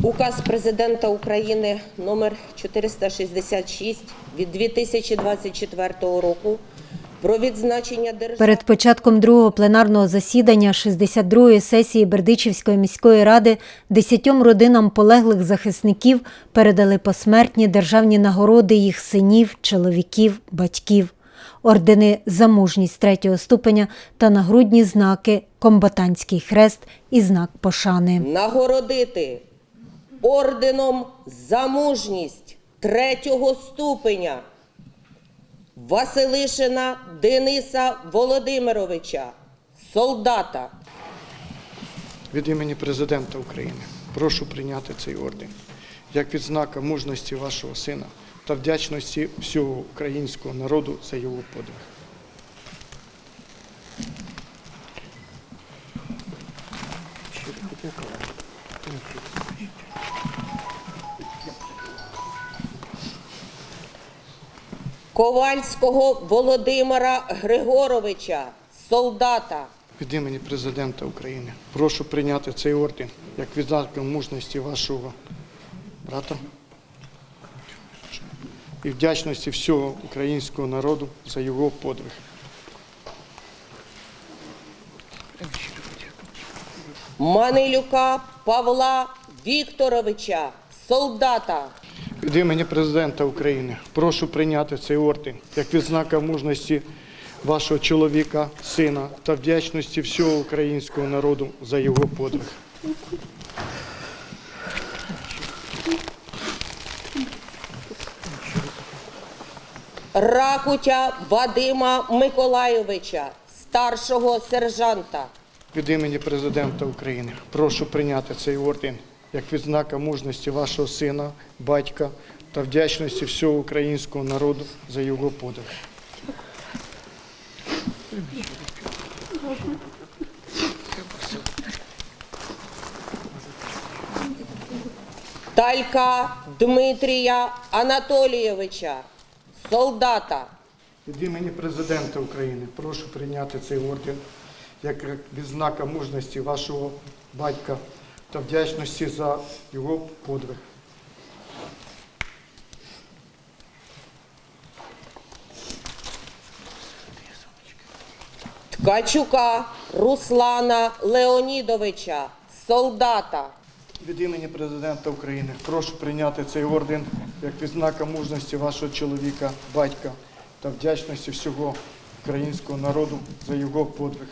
Указ президента України номер 466 від 2024 року про відзначення держави. Перед початком другого пленарного засідання 62-ї сесії Бердичівської міської ради десятьом родинам полеглих захисників передали посмертні державні нагороди їх синів, чоловіків, батьків, ордени за мужність третього ступеня та нагрудні знаки комбатантський хрест і знак пошани. нагородити орденом за мужність третього ступеня Василишина Дениса Володимировича, солдата. Від імені президента України прошу прийняти цей орден як відзнака мужності вашого сина та вдячності всього українського народу за його подвиг. Ковальського Володимира Григоровича, солдата. Від імені президента України прошу прийняти цей орден як відзнаку мужності вашого брата і вдячності всього українського народу за його подвиг. Манилюка Павла Вікторовича, солдата. Від імені президента України прошу прийняти цей орден як відзнака мужності вашого чоловіка, сина та вдячності всього українського народу за його подвиг. Ракутя Вадима Миколайовича, старшого сержанта. Від імені президента України прошу прийняти цей орден як відзнака мужності вашого сина, батька та вдячності всього українського народу за його подвиг. Талька Дмитрія Анатолійовича, солдата. Від імені президента України прошу прийняти цей орден як відзнака мужності вашого батька та вдячності за його подвиг. Ткачука Руслана Леонідовича, солдата. Від імені президента України прошу прийняти цей орден як відзнака мужності вашого чоловіка, батька та вдячності всього українського народу за його подвиг.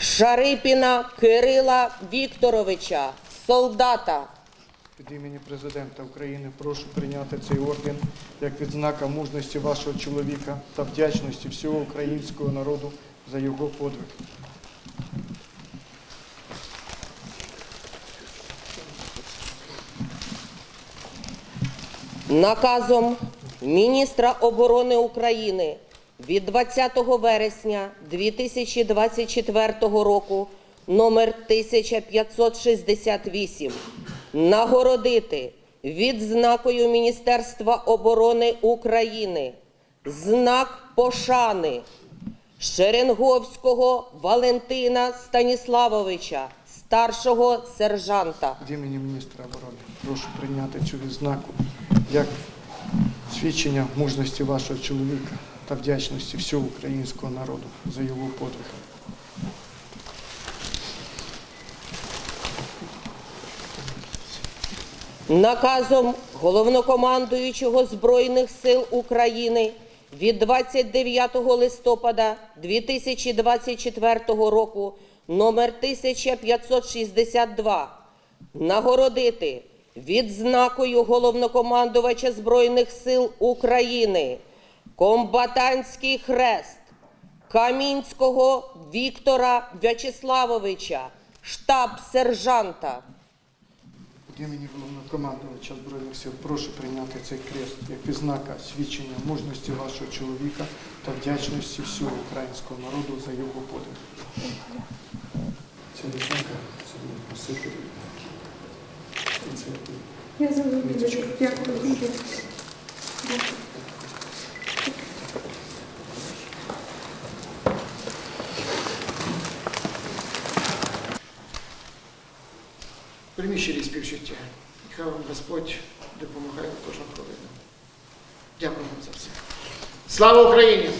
Шарипіна Кирила Вікторовича, солдата. Від імені президента України прошу прийняти цей орден як відзнака мужності вашого чоловіка та вдячності всього українського народу за його подвиг. Наказом міністра оборони України від 20 вересня 2024 року номер 1568 нагородити відзнакою Міністерства оборони України знак пошани Шеренговського Валентина Станіславовича, старшого сержанта. Від імені міністра оборони прошу прийняти цю відзнаку як свідчення мужності вашого чоловіка та вдячності всього українського народу за його подвиг. Наказом головнокомандуючого Збройних сил України від 29 листопада 2024 року номер 1562 нагородити відзнакою головнокомандувача Збройних сил України комбатантський хрест Камінського Віктора В'ячеславовича, штаб сержанта. Від імені головнокомандувача Збройних сил прошу прийняти цей крест як відзнака свідчення мужності вашого чоловіка та вдячності всього українського народу за його подвиг. Ця відзнака це носитель. Це Я зрозуміла. Дякую Прийміть щирі співчуття. Хай вам Господь допомагає в кожну хвилину. Дякую вам за все. Слава Україні!